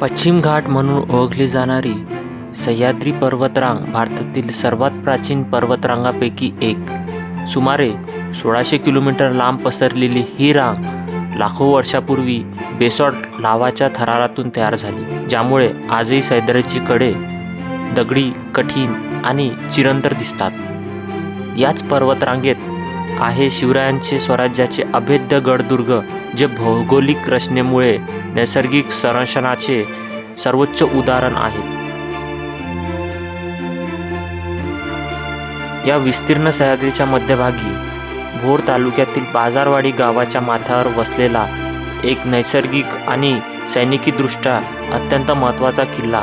पश्चिम घाट म्हणून ओळखली जाणारी सह्याद्री पर्वतरांग भारतातील सर्वात प्राचीन पर्वतरांगापैकी एक. सुमारे सोळाशे किलोमीटर लांब पसरलेली ही रांग लाखो वर्षापूर्वी बेसॉल्ट लावाच्या थरारातून तयार झाली ज्यामुळे आजही सह्याद्रीची कडे दगडी कठीण आणि चिरंतर दिसतात. याच पर्वतरांगेत आहे शिवरायांचे स्वराज्याचे अभेद्य गडदुर्ग जे भौगोलिक रचनेमुळे नैसर्गिक संरक्षणाचे सर्वोच्च उदाहरण आहे. या विस्तीर्ण सह्याद्रीच्या मध्यभागी भोर तालुक्यातील बाजारवाडी गावाच्या माथ्यावर वसलेला एक नैसर्गिक आणि सैनिकीदृष्ट्या अत्यंत महत्त्वाचा किल्ला.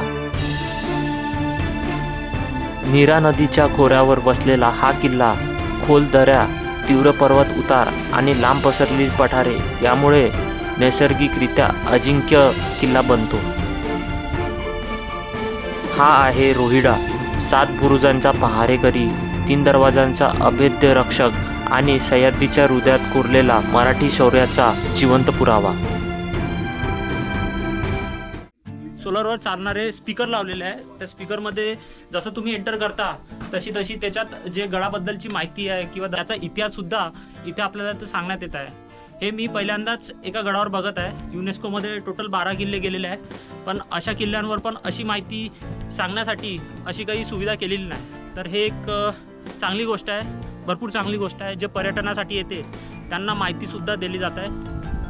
नीरा नदीच्या खोऱ्यावर वसलेला हा किल्ला खोल दऱ्या तीव्र पर्वत उतार आणि लांब पसरलेली पठारे यामुळे नैसर्गिकरित्या अजिंक्य किल्ला बनतो. हा आहे रोहिडा. सात बुरुजांचा पहारेकरी तीन दरवाजांचा अभेद्य रक्षक आणि सह्याद्रीच्या हृदयात कोरलेला मराठी शौर्याचा जिवंत पुरावा. सोलरवर चालणारे स्पीकर लावलेले आहे. त्या स्पीकरमध्ये जसं तुम्ही एंटर करता तशी तशी त्याच्यात जे गडाबद्दलची माहिती आहे किंवा त्याचा इतिहाससुद्धा इथे आपल्याला ते सांगण्यात येत आहे. हे मी पहिल्यांदाच एका गडावर बघत आहे. युनेस्कोमध्ये टोटल बारा किल्ले गेलेले आहे पण अशा किल्ल्यांवर पण अशी माहिती सांगण्यासाठी अशी काही सुविधा केलेली नाही. तर हे एक चांगली गोष्ट आहे. भरपूर चांगली गोष्ट आहे. जे पर्यटनासाठी येते त्यांना माहितीसुद्धा दिली जात आहे.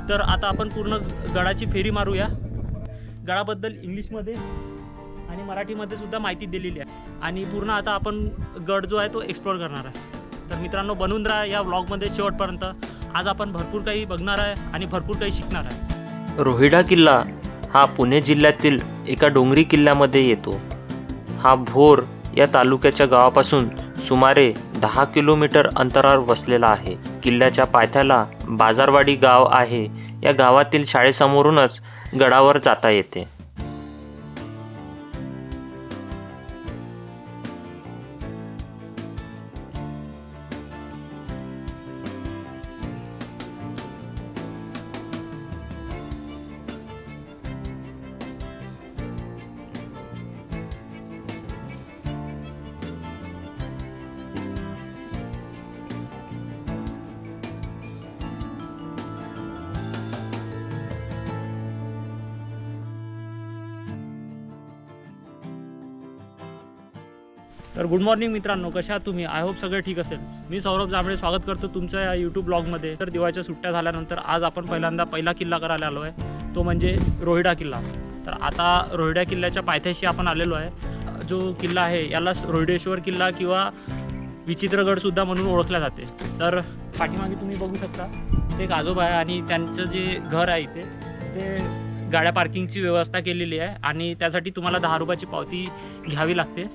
तर आता आपण पूर्ण गडाची फेरी मारूया. गडाबद्दल इंग्लिशमध्ये आणि मराठीमध्ये सुद्धा माहिती दिलेली आहे. आणि पूर्ण आता आपण गड जो आहे तो एक्सप्लोअर करणार आहे. तर मित्रांनो बनून राहा या व्लॉगमध्ये शेवटपर्यंत आज आपण भरपूर काही बघणार आहे आणि भरपूर काही शिकणार आहे. रोहिडा किल्ला हा पुणे जिल्ह्यातील एका डोंगरी किल्ल्यामध्ये येतो. हा भोर या तालुक्याच्या गावापासून सुमारे दहा किलोमीटर अंतरावर वसलेला आहे. किल्ल्याच्या पायथ्याला बाजारवाडी गाव आहे. या गावातील शाळेसमोरूनच गडावर जाता येते. तर गुड मॉर्निंग मित्रांनो कशा तुम्ही? आय होप सगळं ठीक असेल. मी सौरभ जांभळे स्वागत करतो तुमच्या या यूट्यूब ब्लॉगमध्ये तर दिवाळीच्या सुट्ट्या झाल्यानंतर आज आपण पहिल्यांदा पहिला किल्ला करायला आलो आहे. तो म्हणजे रोहिडा किल्ला. तर आता रोहिडा किल्ल्याच्या पायथ्याशी आपण आलेलो आहे. जो किल्ला आहे याला रोहिडेश्वर किल्ला किंवा विचित्रगडसुद्धा म्हणून ओळखल्या जाते. तर पाठीमागे तुम्ही बघू शकता ते एक आजोबा आहे आणि त्यांचं जे घर आहे इथे ते गाड्या पार्किंगची व्यवस्था केलेली आहे आणि त्यासाठी तुम्हाला दहा रुपयाची पावती घ्यावी लागते.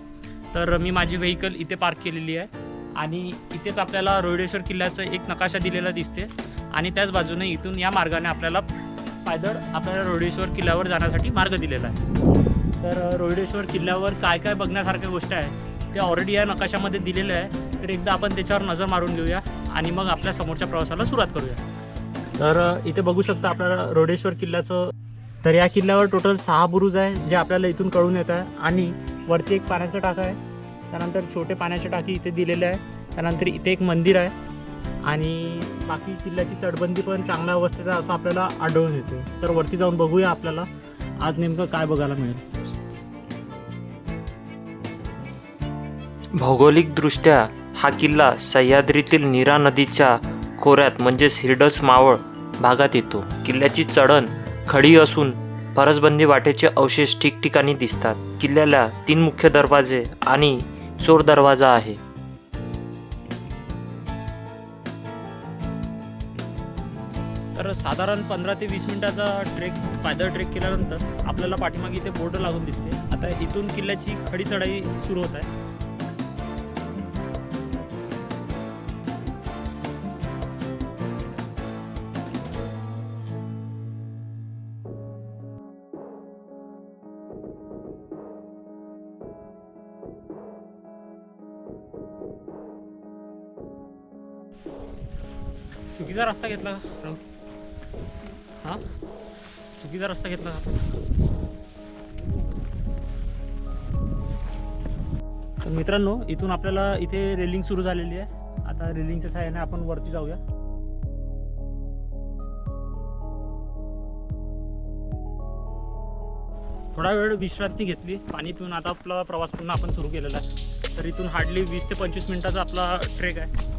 तर मी माझी व्हेकल इथे पार्क केलेली आहे. आणि इथेच आपल्याला रोडेश्वर किल्ल्याचं एक नकाशा दिलेला दिसते. आणि त्याच बाजूने इथून या मार्गाने आपल्याला पायदळ आपल्याला रोडेश्वर किल्ल्यावर जाण्यासाठी मार्ग दिलेला आहे. तर रोडेश्वर किल्ल्यावर काय काय बघण्यासारख्या गोष्ट आहे ते ऑलरेडी या नकाशामध्ये दिलेलं आहे. तर एकदा आपण त्याच्यावर नजर मारून घेऊया आणि मग आपल्या समोरच्या प्रवासाला सुरुवात करूया. तर इथे बघू शकता आपल्याला रोडेश्वर किल्ल्याचं तर या किल्ल्यावर टोटल सहा बुरुज आहे जे आपल्याला इथून कळून येत आहे. आणि वरती एक पाण्याचा टाका आहे. त्यानंतर छोटे पाण्याचे टाकी इथे दिलेले आहे. त्यानंतर इथे एक मंदिर आहे. आणि बाकी किल्ल्याची तटबंदी पण चांगल्या अवस्थेत आहे असं आपल्याला आढळून येते. तर वरती जाऊन बघूया आपल्याला. आज नेमकं काय बघायला मिळेल. भौगोलिकदृष्ट्या हा किल्ला सह्याद्रीतील नीरा नदीच्या खोऱ्यात म्हणजेच हिरडस मावळ भागात येतो. किल्ल्याची चढण खडी असून फरसबंदी वाटेचे अवशेष ठिकठिकाणी दिसतात. किल्ल्याला तीन मुख्य दरवाजे आणि चोर दरवाजा आहे. तर साधारण पंधरा ते वीस मिनिटाचा ट्रेक पायदळ ट्रेक केल्यानंतर आपल्याला पाठीमागे इथे बोर्ड लागून दिसते. आता इथून किल्ल्याची खडी चढाई सुरू होत आहे. चुकीचा रस्ता घेतला का? राहुल? चुकीचा रस्ता घेतला का? तर मित्रांनो इथून आपल्याला इथे रेलिंग सुरू झालेली आहे. आता रेलिंगच्या सहाय्याने आपण वरती जाऊया. थोडा वेळ विश्रांती घेतली. पाणी पिऊन आता आपला प्रवास पुन्हा आपण सुरू केलेला आहे. तर इथून हार्डली वीस ते पंचवीस मिनिटाचा आपला ट्रेक आहे.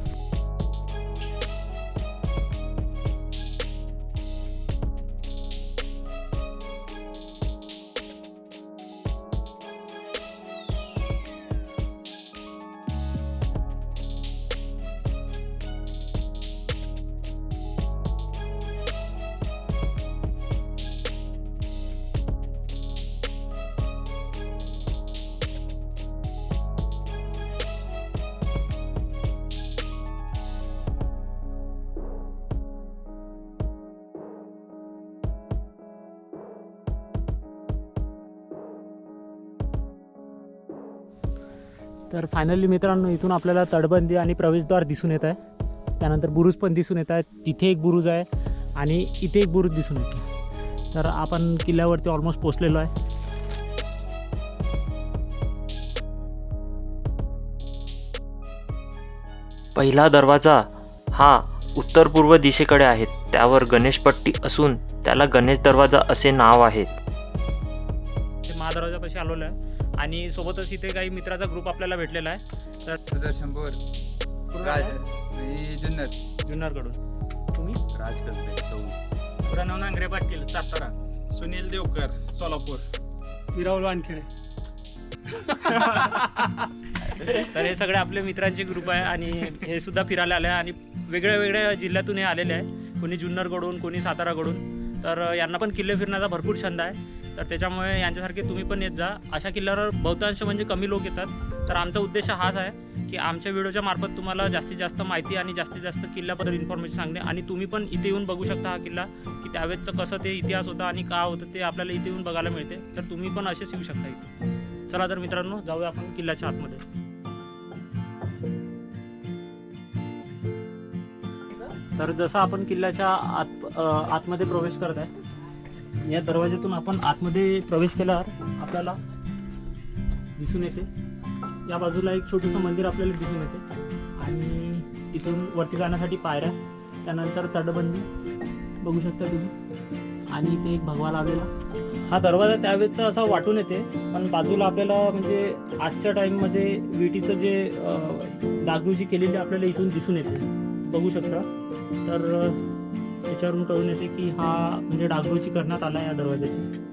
तर फायनली मित्रांनो इथून आपल्याला तटबंदी आणि प्रवेशद्वार दिसून येत आहे. त्यानंतर बुरुज पण दिसून येत आहेत. तिथे एक बुरुज आहे आणि इथे एक बुरुज दिसून येते. तर आपण किल्ल्यावरती ऑलमोस्ट पोचलेलो आहे. पहिला दरवाजा हा उत्तर पूर्व दिशेकडे आहे. त्यावर गणेशपट्टी असून त्याला गणेश दरवाजा असे नाव आहे. ते महादरवाजापाशी आलेलो आहे. आणि सोबतच इथे काही मित्राचा ग्रुप आपल्याला भेटलेला आहे. तर सुदर्शन बोर राज मी जुन्नर. जुन्नरकडून. तुम्ही? राज करते प्रणव नांगरे पाटील सातारा. सुनील देवकर सोलापूर. विरावल वानखेडे. तर हे सगळे आपले मित्रांचे ग्रुप आहे आणि हे सुद्धा फिरायला आले आहे आणि वेगळ्या वेगळ्या जिल्ह्यातून हे आलेले आहे. कोणी जुन्नरकडून कोणी साताराकडून. तर यांना पण किल्ले फिरण्याचा भरपूर छंद आहे. तर त्याच्यामुळे यांच्यासारखे तुम्ही पण येत जा. अशा किल्ल्यावर बहुतांश म्हणजे कमी लोक येतात. तर आमचा उद्देश हाच आहे की आमच्या व्हिडिओच्या मार्फत तुम्हाला जास्तीत जास्त माहिती आणि जास्तीत जास्त किल्ल्याबद्दल इन्फॉर्मेशन सांगणे. आणि तुम्ही पण इथे येऊन बघू शकता हा किल्ला की त्यावेळेचं कसं ते इतिहास होता आणि का होतं ते आपल्याला इथे येऊन बघायला मिळते. तर तुम्ही पण असेच येऊ शकता इथे. चला तर मित्रांनो जाऊया आपण किल्ल्याच्या आतमध्ये. तर जसं आपण किल्ल्याच्या आत आतमध्ये प्रवेश करत आहे या दरवाज्यातून आपण आतमध्ये प्रवेश केल्यावर आपल्याला दिसून येते. या बाजूला एक छोटंसं मंदिर आपल्याला दिसून येते. आणि इथून वरती जाण्यासाठी पायऱ्या त्यानंतर तटबंदी बघू शकता तुम्ही. आणि इथे एक भगवा लावलेला हा दरवाजा त्यावेळेस असा वाटून येते पण बाजूला आपल्याला म्हणजे आजच्या टाईममध्ये विटीचं जे अ, डागडुजी केलेली आपल्याला इथून दिसून येते. बघू शकता. तर अ, त्याच्यावरून कळून येते की हा म्हणजे डागडुजी करण्यात आला या दरवाजाची.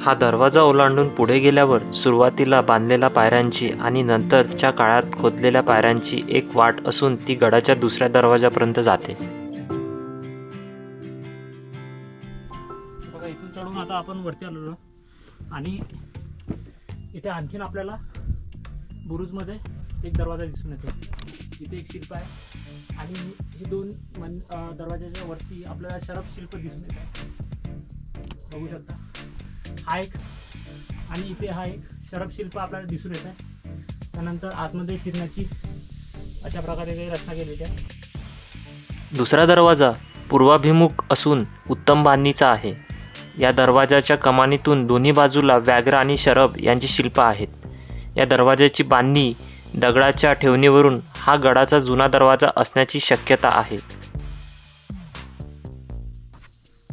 हा दरवाजा ओलांडून पुढे गेल्यावर सुरुवातीला बांधलेल्या पायऱ्यांची आणि नंतरच्या काळात खोदलेल्या पायऱ्यांची एक वाट असून ती गडाच्या दुसऱ्या दरवाजापर्यंत जाते. बघा इथून चढून आता आपण वरती आलेलो आणि इथे आणखीन आपल्याला बुरुजमध्ये एक दरवाजा दिसून येतो. इथे एक शिल्प आहे. आणि हे दोन मन दरवाजाच्या वरती आपल्याला शरफ शिल्प दिसून येत आहे. बघू शकता. हा एक आणि इथे हा एक शरफ शिल्प आपल्याला दिसून येत आहे. त्यानंतर आतमध्ये शिरण्याची अशा प्रकारे काही रचना केलेली आहे. दुसरा दरवाजा पूर्वाभिमुख असून उत्तम बांधणीचा आहे. या दरवाजाच्या कमानीतून दोन्ही बाजूला व्याघ्र आणि शरभ यांची शिल्प आहेत. या दरवाजाची बांधणी दगडाच्या ठेवणीवरून हा गडाचा जुना दरवाजा असण्याची शक्यता आहे.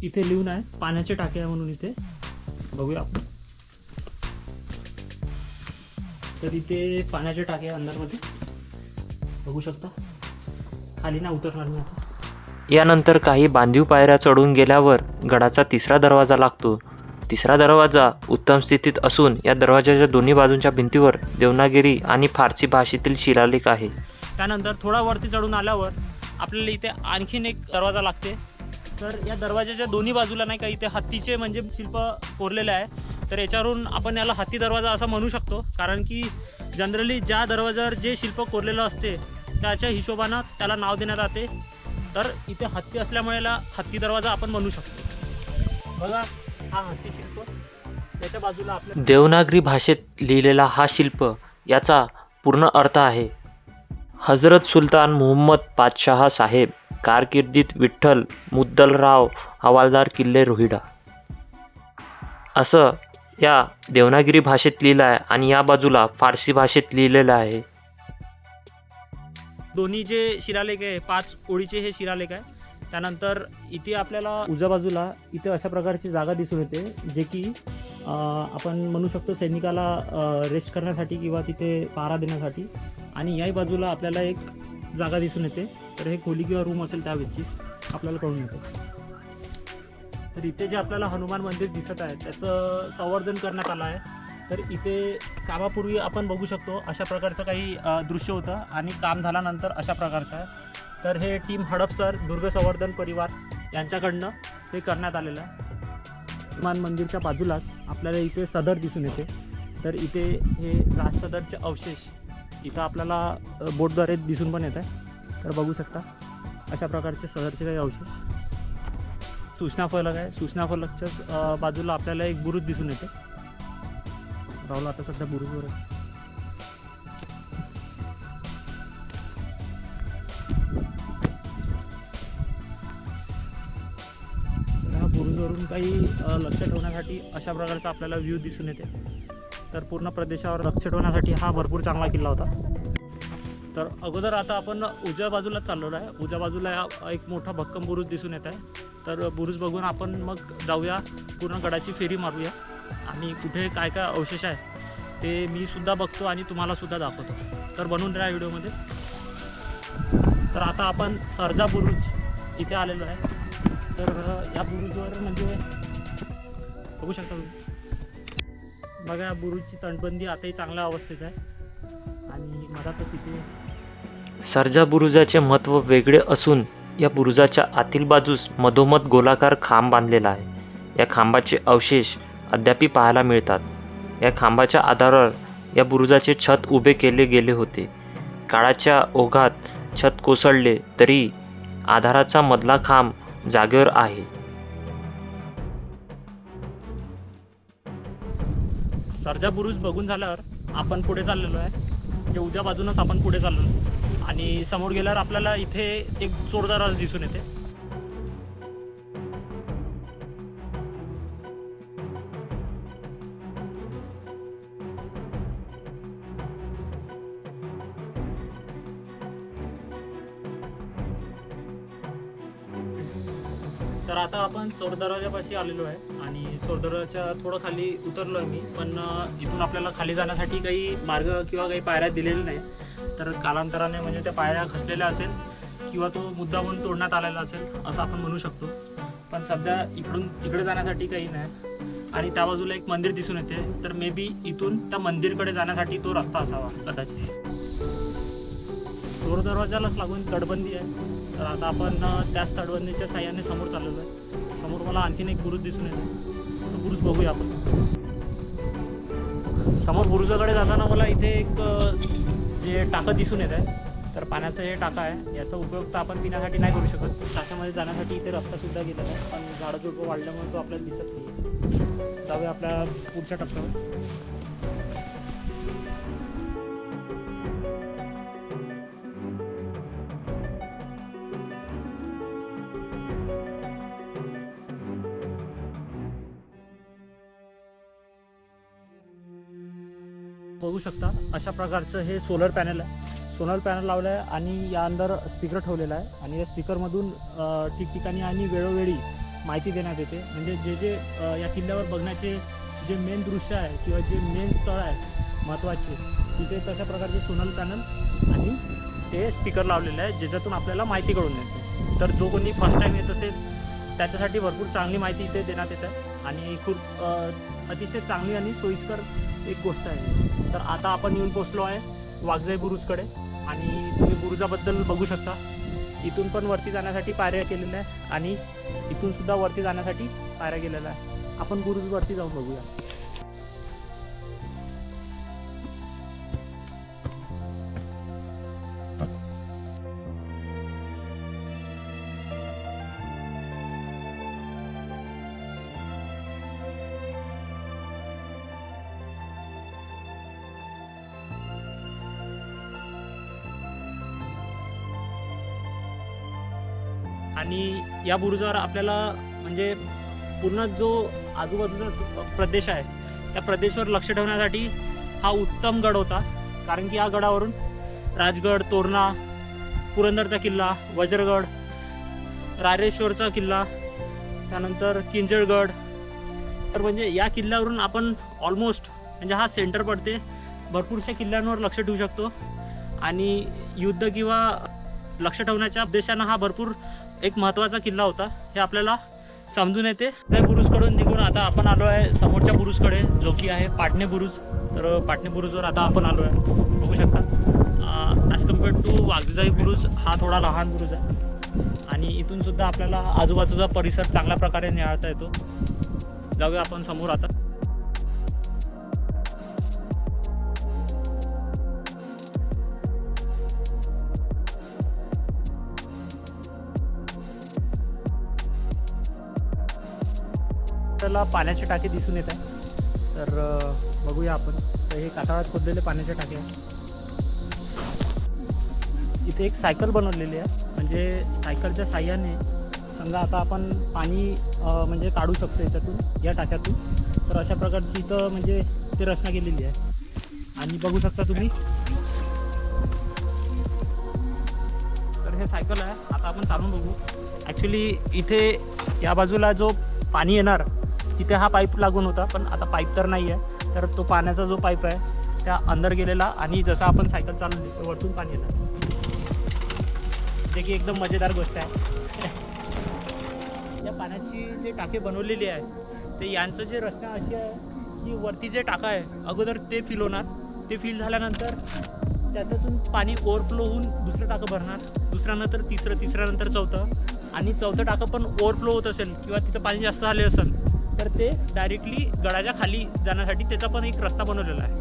इथे लिहून आहे पाण्याचे टाके आहे म्हणून इथे. बघूया आपण. तर इथे पाण्याचे टाके आहे अंदरमध्ये बघू शकता. खाली ना उतरणार आता. यानंतर काही बांधीव पायऱ्या चढून गेल्यावर गडाचा तिसरा दरवाजा लागतो. तिसरा दरवाजा उत्तम स्थितीत असून या दरवाजाच्या दोन्ही बाजूंच्या भिंतीवर देवनागिरी आणि फारसी भाषेतील शिलालेख आहे. त्यानंतर थोडा वरती चढून आल्यावर आपल्याला इथे आणखीन एक दरवाजा लागते. तर या दरवाजाच्या दोन्ही बाजूला नाही का इथे हत्तीचे म्हणजे शिल्प कोरलेले आहे. तर याच्यावरून आपण याला हत्ती दरवाजा असं म्हणू शकतो. कारण की जनरली ज्या दरवाजावर जे शिल्प कोरलेलं असते त्याच्या हिशोबानं त्याला नाव देण्यात आते. तर इथे हत्ती असल्यामुळे याला हत्ती दरवाजा आपण म्हणू शकतो. बघा देवनागरी भाषेत लिहिलेला हा शिल्प याचा पूर्ण अर्थ आहे. हजरत सुलतान मुहम्मद पातशाह साहेब कारकिर्दीत विठ्ठल मुद्दलराव हवालदार किल्ले रोहिडा. असं या देवनागिरी भाषेत लिहिलं आहे आणि या बाजूला फारसी भाषेत लिहिलेलं आहे. दोन्ही जे शिलालेख आहे पाच ओळीचे हे शिलालेख आहे त्यानंतर इथे आपल्याला उजव्या बाजूला इथे अशा प्रकारची जागा दिसून येते जे की आपण म्हणू शकतो सैनिकाला रेस्ट करण्यासाठी किंवा तिथे पारा देण्यासाठी. आणि याही बाजूला आपल्याला एक जागा दिसून येते. तर हे खोली किंवा रूम असेल त्यावेळची आपल्याला कळून येतं. तर इथे जे आपल्याला हनुमान मंदिर दिसत आहे त्याचं संवर्धन करण्यात आलं आहे. तर इथे कामापूर्वी आपण बघू शकतो अशा प्रकारचं काही दृश्य होतं आणि काम झाल्यानंतर अशा प्रकारचं आहे. तर हे टीम हडपसर दुर्ग संवर्धन परिवार यांच्याकडनं हे करण्यात आलेलं आहे. हनुमान मंदिरच्या बाजूलाच आपल्याला इथे सदर दिसून येते. तर इथे हे राज सदरचे अवशेष इथं आपल्याला बोटद्वारे दिसून पण येत आहे तर बघू शकता अशा प्रकारचे सदरचे काही अवशेष. सूचना फलक आहे. सूचना फलकच्याच बाजूला आपल्याला एक बुरुज दिसून येते. राहुल आता सध्या बुरुजवर आहे. ह्या काही लक्ष ठेवण्यासाठी अशा प्रकारचा आपल्याला व्ह्यू दिसून येते. तर पूर्ण प्रदेशावर लक्ष ठेवण्यासाठी हा भरपूर चांगला किल्ला होता. तर अगोदर आता आपण उजव्या बाजूला चाललेलो आहे उजव्या बाजूला हा एक मोठा भक्कम बुरुज दिसून येत आहे. तर बुरुज बघून आपण मग जाऊया. पूर्ण गडाची फेरी मारूया. आणि कुठे काय काय अवशेष आहे ते मी सुद्धा बघतो आणि तुम्हाला सुद्धा दाखवतो. तर बनून राहा व्हिडिओमध्ये. तर आता आपण सरजा बुरुज इथे आलेलो आहे. तर या बुरुजवर म्हणजे बघू शकता तुम्ही. बघा या बुरुजची तटबंदी आताही चांगल्या अवस्थेत आहे. आणि मधातच इथे सरजा बुरुजाचे महत्त्व वेगळे असून या बुरुजाच्या आतील बाजूस मधोमध गोलाकार खांब बांधलेला आहे. या खांबाचे अवशेष अद्यापी पाहायला मिळतात. या खांबाच्या आधारावर या बुरुजाचे छत उभे केले गेले होते. काळाच्या ओघात छत कोसळले तरी आधाराचा मधला खांब जागेवर आहे. सरजा बुरुज बघून झाल्यावर आपण पुढे चाललेलो आहे. म्हणजे उद्या बाजूनच आपण पुढे चाललो आणि समोर गेल्यावर आपल्याला इथे एक जोरदार दिसून येते. आता आलेलो आहे आणि चोरदराच्या थोडं खाली उतरलो आहे मी. पण इथून आपल्याला खाली जाण्यासाठी काही मार्ग किंवा काही पायऱ्या दिलेल्या नाही तर कालांतराने म्हणजे त्या पायऱ्या खचलेल्या असेल किंवा तो मुद्दा म्हणून तोडण्यात आलेला असेल असं आपण म्हणू शकतो. पण सध्या इकडून तिकडे जाण्यासाठी काही नाही. आणि त्या बाजूला एक मंदिर दिसून येते. तर मे बी इथून त्या मंदिरकडे जाण्यासाठी तो रस्ता असावा कदाचित. चोर दरवाजालाच लागून तटबंदी आहे. तर आता आपण त्याच तडबंदीच्या साह्याने समोर चाललेलो आहे. मला आणखीन एक बुरुज दिसून येतो. तो बुरुज बघूया आपण. समोर बुरुजाकडे जाताना मला इथे एक जे टाकं दिसून येत आहे तर पाण्याचं हे टाका आहे. याचा उपयोग तर आपण पिण्यासाठी नाही करू शकत. टाक्यामध्ये जाण्यासाठी इथे रस्तासुद्धा गेलेला आहे. पण झाडं झुडपं वाढल्यामुळे तो आपल्याला दिसत नाही जाऊया आपल्या पुढच्या टप्प्यावर. बघू शकता अशा प्रकारचं हे सोलर पॅनल आहे. सोलर पॅनल लावलं आहे आणि या अंदर स्पीकर ठेवलेला आहे. आणि या स्पीकरमधून ठिकठिकाणी आणि वेळोवेळी माहिती देण्यात येते. म्हणजे जे जे या किल्ल्यावर बघण्याचे जे मेन दृश्य आहे किंवा जे मेन स्थळ आहे महत्त्वाचे तिथे तशा प्रकारचे सोलर पॅनल आणि ते स्पीकर लावलेले आहे ज्याच्यातून आपल्याला माहिती कळून येते. तर जो कोणी फर्स्ट टाईम येत असेल त्याच्यासाठी भरपूर चांगली माहिती इथे देण्यात येत. आहे आणि खूप अतिशय चांगली आणि सोयीस्कर एक गोष्ट आहे. तर आता आपण येऊन पोचलो आहे वाघजाई बुरुजकडे. आणि तुम्ही बुरुजाबद्दल बघू शकता. इथून पण वरती जाण्यासाठी पायऱ्या केलेल्या आहे आणि इथून सुद्धा वरती जाण्यासाठी पायऱ्या केलेल्या आहे आपण बुरुजवरती जाऊन बघूया. आणि या बुरुजावर आपल्याला म्हणजे पूर्ण जो आजूबाजूचा प्रदेश आहे त्या प्रदेशवर लक्ष ठेवण्यासाठी हा उत्तम गड होता. कारण की या गडावरून राजगड तोरणा पुरंदरचा किल्ला वज्रगड रारेश्वरचा किल्ला त्यानंतर किंजळगड. तर म्हणजे या किल्ल्यावरून आपण ऑलमोस्ट म्हणजे हा सेंटर पडते. भरपूरशा किल्ल्यांवर लक्ष ठेवू शकतो. आणि युद्ध किंवा लक्ष ठेवण्याच्या उद्देशानं हा भरपूर एक महत्त्वाचा किल्ला होता. हे आपल्याला समजून येते. त्या बुरुजकडून निघून आता आपण आलो आहे समोरच्या बुरुजकडे जो की आहे पाटणे बुरुज. तर पाटणे बुरुजवर आता आपण आलो आहे. बघू शकता. ॲज कम्पेअर्ड टू वाघजाई बुरुज हा थोडा लहान बुरुज आहे. आणि इथून सुद्धा आपल्याला आजूबाजूचा परिसर चांगल्या प्रकारे निहाळता येतो. जाऊया आपण समोर आता. आपल्याला पाण्याची टाकी दिसून येत आहे तर बघूया आपण. तर हे कातळात खोदलेले पाण्याचे टाके आहे इथे एक सायकल बनवलेली आहे. म्हणजे सायकलच्या साह्याने समजा आता आपण पाणी म्हणजे काढू शकतो याच्यातून या टाक्यातून. तर अशा प्रकारची इथं म्हणजे ते रचना केलेली आहे. आणि बघू शकता तुम्ही. तर हे सायकल आहे. आता आपण चालून बघू. ॲक्च्युली इथे या बाजूला जो पाणी येणार तिथे हा पाईप लागून होता पण आता पाईप तर नाही आहे तर तो पाण्याचा जो पाईप आहे त्या अंदर गेलेला आणि जसं आपण सायकल चालवली तर वरतून पाणी येतं. जे की एकदम मजेदार गोष्ट आहे. या पाण्याची जे टाके बनवलेली आहे ते यांचं जे रचना अशी आहे की वरती जे टाका आहे अगोदर ते फिल होणार. ते फिल झाल्यानंतर त्याच्यातून पाणी ओव्हरफ्लो होऊन दुसरं टाकं भरणार. दुसऱ्यानंतर तिसरं तिसऱ्यानंतर चौथं. आणि चौथं टाकं पण ओव्हरफ्लो होत असेल किंवा तिथं पाणी जास्त झाले असेल तर ते डायरेक्टली गडाच्या खाली जाण्यासाठी त्याचा पण एक रस्ता बनवलेला आहे.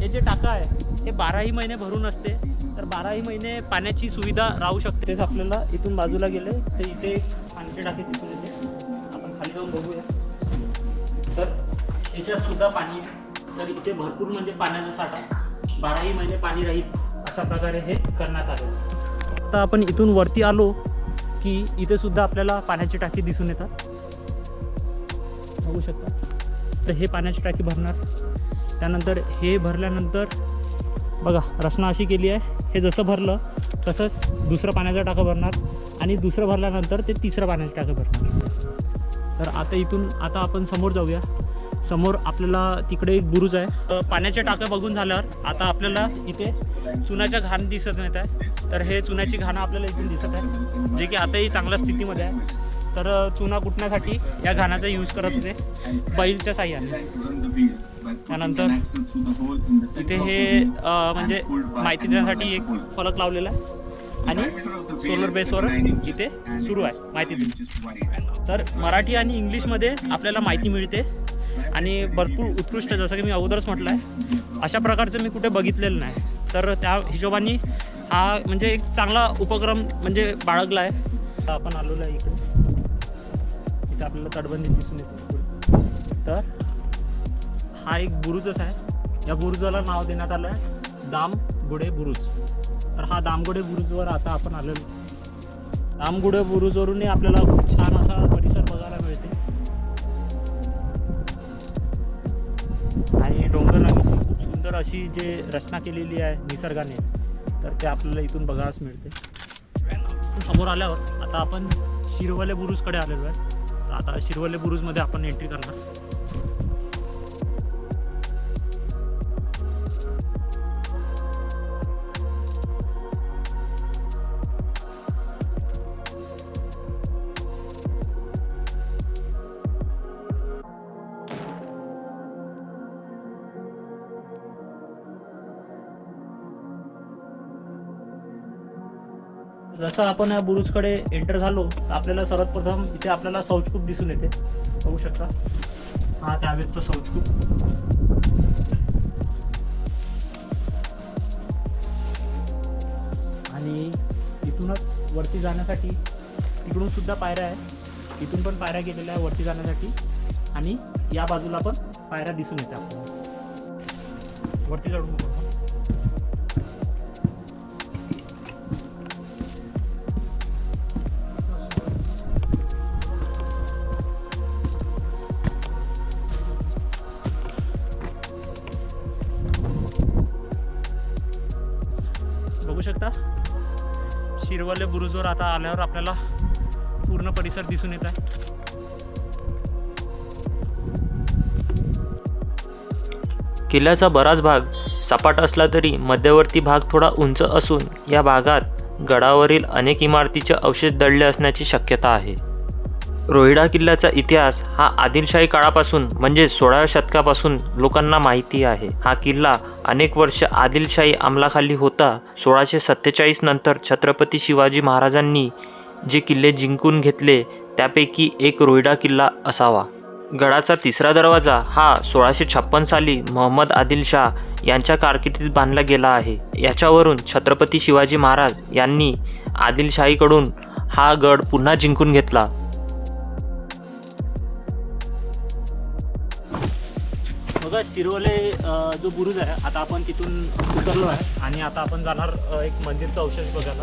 हे जे टाकं आहे हे बाराही महिने भरून असते. तर बाराही महिने पाण्याची सुविधा राहू शकते. तेच आपल्याला इथून बाजूला गेले तर इथे पाण्याचे टाके दिसून येते. आपण खाली जाऊन बघूया. तर याच्यात सुद्धा पाणी तर इथे भरपूर म्हणजे पाण्याचा साठा. बाराही महिने पाणी राहील अशा प्रकारे हे करण्यात आले. आता आपण इथून वरती आलो की इथे सुद्धा आपल्याला पाण्याची टाकी दिसून येतात. बघू शकता. तर हे पाण्याची टाकी भरणार. त्यानंतर हे भरल्यानंतर बघा रचना अशी केली आहे. हे जसं भरलं तसंच दुसरं पाण्याचं टाकं भरणार आणि दुसरं भरल्यानंतर ते तिसरं पाण्याचं टाकं भरणार. तर आता इथून आता आपण समोर जाऊया. समोर आपल्याला तिकडे एक बुरुज आहे. तर पाण्याचे टाकं बघून झाल्यावर आता आपल्याला इथे चुनाच्या घाण दिसत येत आहे. तर हे चुन्याची घाणं आपल्याला इथून दिसत आहे. जे की आताही चांगल्या स्थितीमध्ये आहे. तर चुना कुटण्यासाठी या घाणाचा यूज करत होते. बैलच्या साह्याने. त्यानंतर तिथे हे म्हणजे माहिती देण्यासाठी एक फलक लावलेला आहे. आणि सोलर बेसवर इथे सुरू आहे माहिती देणे तर मराठी आणि इंग्लिशमध्ये आपल्याला माहिती मिळते आणि भरपूर उत्कृष्ट जसं की मी अगोदरच म्हटलं आहे अशा प्रकारचं मी कुठे बघितलेलं नाही. तर त्या हिशोबाने हा म्हणजे एक चांगला उपक्रम म्हणजे बाळगला आहे आपण आलेलो आहे इकडे. इथे आपल्याला तटबंदी दिसून येते तर हा एक बुरुजच आहे. या बुरुजाला नाव देण्यात आलं आहे दामगुडे बुरुज. तर हा दामगुडे बुरुजवर आता आपण आलेलो दामगुडे बुरुजवरूनही आपल्याला खूप छान असा परिसर बघायला मिळते. आणि डोंगररांगेची खूप सुंदर अशी जे रचना केलेली आहे निसर्गाने तर ते आपल्याला इथून बघायलाच मिळते. समोर आल्यावर आता आपण शिरवले बुरुजकडे आलेलो आहे. आता शिरवले बुरुजमध्ये आपण एंट्री करणार. जसं आपण या बुरुजकडे एंटर झालो तर आपल्याला सर्वात प्रथम इथे आपल्याला शौचकूप दिसून येते. बघू शकता. हा त्यावेळेचा सौचकूप आणि इथूनच वरती जाण्यासाठी तिकडून सुद्धा पायऱ्या आहे इथून पण पायऱ्या गेलेल्या आहे वरती जाण्यासाठी. आणि या बाजूला पण पायऱ्या दिसून येत्या आपल्याला वरती चढून बघू आता आल्यावर आपल्याला पूर्ण परिसर दिसून येत आहे. किल्ल्याचा बराच भाग सपाट असला तरी मध्यवर्ती भाग थोडा उंच असून या भागात गडावरील अनेक इमारतीचे अवशेष दडले असण्याची शक्यता आहे. रोहिडा किल्ल्याचा इतिहास हा आदिलशाही काळापासून म्हणजे सोळाव्या शतकापासून लोकांना माहिती आहे. हा किल्ला अनेक वर्ष आदिलशाही अंमलाखाली होता. सोळाशे सत्तेचाळीस नंतर छत्रपती शिवाजी महाराजांनी जे किल्ले जिंकून घेतले त्यापैकी एक रोहिडा किल्ला असावा. गडाचा तिसरा दरवाजा हा सोळाशे छप्पन साली मोहम्मद आदिलशाह यांच्या कारकिर्दीत बांधला गेला आहे. याच्यावरून छत्रपती शिवाजी महाराज यांनी आदिलशाहीकडून हा गड पुन्हा जिंकून घेतला. बघा शिरोले जो बुरुज आहे आता आपण तिथून उतरलो आहे आणि आता आपण जाणार एक मंदिरचा अवशेष बघायला.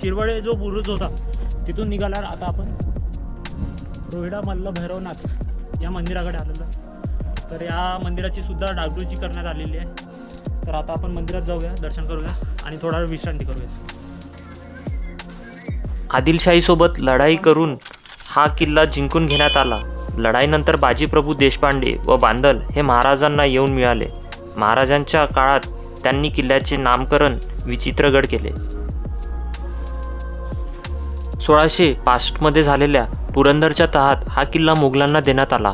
शिरवळे जो बुरुज होता तिथून निघाल्यावर आता आपण रोहिडा मल्ल भैरवनाथ या मंदिराकडे आलेलो तर या मंदिराची सुद्धा डागडुजी करण्यात आलेली आहे. तर आता आपण मंदिरात जाऊया दर्शन करूया आणि थोडा वेळ विश्रांती करूया. आदिलशाहीसोबत लढाई करून हा किल्ला जिंकून घेण्यात आला. लढाईनंतर बाजीप्रभू देशपांडे व बांदल हे महाराजांना येऊन मिळाले. महाराजांच्या काळात त्यांनी किल्ल्याचे नामकरण विचित्रगड केले. सोळाशे पासष्टमध्ये झालेल्या पुरंदरच्या तहात हा किल्ला मोगलांना देण्यात आला.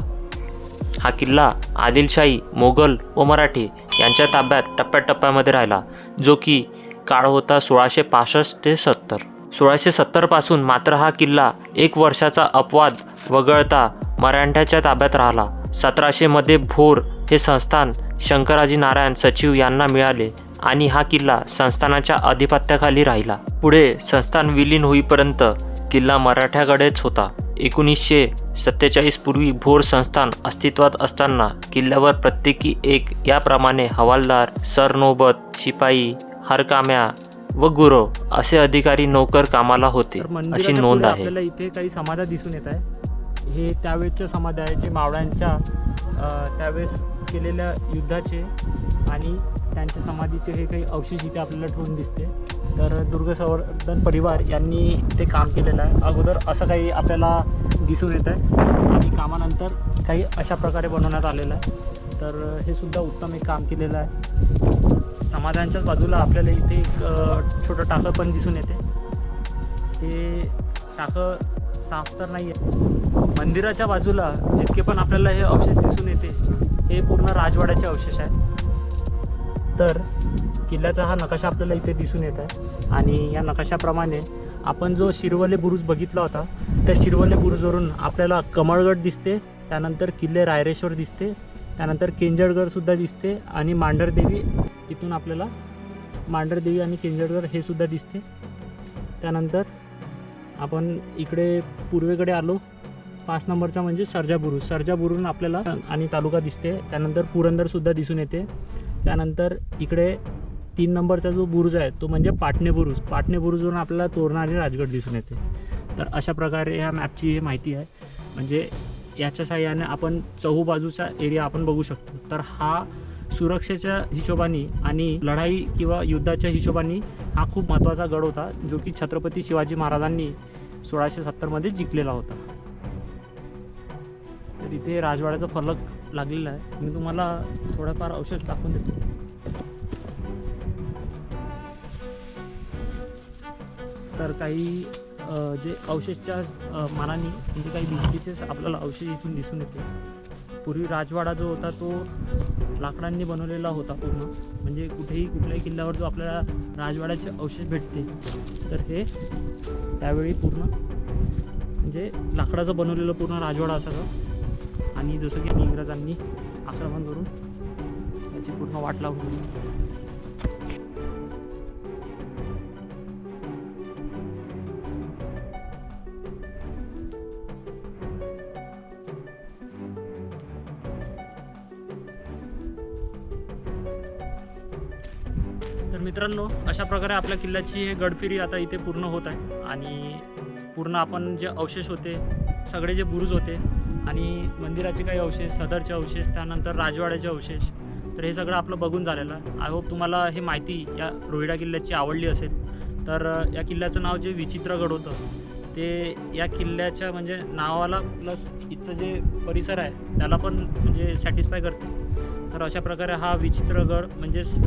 हा किल्ला आदिलशाही मोगल व मराठी यांच्या ताब्यात टप्प्याटप्प्यामध्ये राहिला जो की काळ होता सोळाशे पासष्ट ते सत्तर. सोळाशे सत्तरपासून मात्र हा किल्ला एक वर्षाचा अपवाद वगळता मराठ्याच्या ताब्यात राहिला. सतराशेमध्ये भोर हे संस्थान शंकराजी नारायण सचिव यांना मिळाले आणि हा किल्ला संस्थानाच्या अधिपत्याखाली राहिला. पुढे संस्थान विलीन होईपर्यंत किल्ला मराठ्याकडेच होता. एकोणीसशे सत्तेचाळीस पूर्वी भोर संस्थान अस्तित्वात असताना किल्ल्यावर प्रत्येकी एक याप्रमाणे हवालदार सरनोबत शिपाई हरकाम्या व गुरव असे अधिकारी नोकर कामाला होते. अशी नोंद आहे. इथे काही समाध्या दिसून येत आहे. हे त्यावेळेच्या समाध्या आहे जे मावळ्यांच्या त्यावेळेस केलेल्या युद्धाचे आणि त्यांच्या समाधीचे हे काही अवशेष इथे आपल्याला ठेवून दिसते. तर दुर्ग संवर्धन परिवार यांनी ते काम केलेलं आहे. अगोदर असं काही आपल्याला दिसून येत आहे आणि कामानंतर काही अशा प्रकारे बनवण्यात आलेलं आहे. तर हे सुद्धा उत्तम एक काम केलेलं आहे. समाधांच्याच बाजूला आपल्याला इथे एक छोटं टाकं पण दिसून येते. हे टाकं साफ तर नाही आहे मंदिराच्या बाजूला जितके पण आपल्याला हे अवशेष दिसून येते हे पूर्ण राजवाड्याचे अवशेष आहे तर किल्ल्याचा हा नकाशा आपल्याला इथे दिसून येत आहे. आणि या नकाशाप्रमाणे आपण जो शिरवले बुरुज बघितला होता त्या शिरवले बुरुजवरून आपल्याला कमळगड दिसते त्यानंतर किल्ले रायरेश्वर दिसते त्यानंतर केंजळगडसुद्धा दिसते आणि मांढरदेवी तिथून आपल्याला मांढरदेवी आणि केंजळगड हे सुद्धा दिसते. त्यानंतर आपण इकडे पूर्वेकडे आलो. पाच नंबरचा म्हणजे सर्जा बुरुज आपल्याला आणि तालुका दिसते. त्यानंतर पुरंदरसुद्धा दिसून येते. त्यानंतर इकडे तीन नंबरचा जो बुरुज आहे तो म्हणजे पाटणे बुरुज. पाटणे बुरुजवरून आपल्याला तोरणारे आणि राजगड दिसून येते. तर अशा प्रकारे ह्या मॅपची ही माहिती आहे. म्हणजे याच्या साह्याने आपण चहूबाजूचा एरिया आपण बघू शकतो. तर हा सुरक्षेच्या हिशोबाने आणि लढाई किंवा युद्धाच्या हिशोबाने हा खूप महत्त्वाचा गड होता जो की छत्रपती शिवाजी महाराजांनी सोळाशे सत्तरमध्ये जिंकलेला होता. तर इथे राजवाड्याचा फलक लागलेला आहे. मी तुम्हाला थोडंफार अवशेष दाखवून देतो. तर काही जे अवशेषच्या मानाने म्हणजे काही भिंतीचेच आपल्याला अवशेष इथून दिसून येते. पूर्वी राजवाडा जो होता तो लाकडांनी बनवलेला होता पूर्ण. म्हणजे कुठेही कुठल्याही किल्ल्यावर जो आपल्याला राजवाड्याचे अवशेष भेटते तर हे त्यावेळी पूर्ण म्हणजे लाकडाचं बनवलेलं पूर्ण राजवाडा असायचा. आणि जसं की इंग्रजांनी आक्रमण करून त्याची पूर्ण वाट लावून मित्रांनो अशा प्रकारे आपल्या किल्ल्याची हे गडफिरी आता इथे पूर्ण होत आहे. आणि पूर्ण आपण जे अवशेष होते सगळे जे बुरुज होते आणि मंदिराचे काही अवशेष सदरचे अवशेष त्यानंतर राजवाड्याचे अवशेष तर हे सगळं आपलं बघून झालेलं. आहे आय होप तुम्हाला हे माहिती या रोहिडा किल्ल्याची आवडली असेल. तर या किल्ल्याचं नाव जे विचित्रगड होतं ते या किल्ल्याच्या म्हणजे नावाला प्लस इथचं जे परिसर आहे त्याला पण म्हणजे सॅटिस्फाय करते. तर अशा प्रकारे हा विचित्रगड म्हणजेच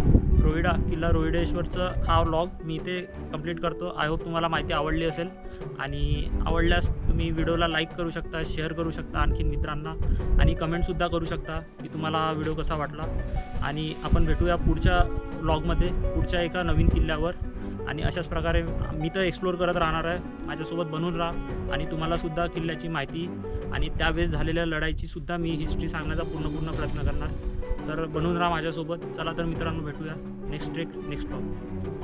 रोहिडा किल्ला रोहिडेश्वरचं हा व्लॉग मी इथे कंप्लीट करतो. आय होप तुम्हाला माहिती आवडली असेल. आणि आवडल्यास तुम्ही व्हिडिओला लाईक करू शकता शेअर करू शकता आणखीन मित्रांना. आणि कमेंटसुद्धा करू शकता की तुम्हाला हा व्हिडिओ कसा वाटला. आणि आपण भेटूया पुढच्या व्लॉगमध्ये पुढच्या एका नवीन किल्ल्यावर. आणि अशाच प्रकारे मी तर एक्सप्लोअर करत राहणार आहे. माझ्यासोबत बनून राहा. आणि तुम्हालासुद्धा किल्ल्याची माहिती आणि त्यावेळेस झालेल्या लढाईची सुद्धा मी हिस्ट्री सांगण्याचा पूर्ण पूर्ण प्रयत्न करणार. तर बनून राहा माझ्यासोबत. चला तर मित्रांनो भेटूया. Next trek next vlog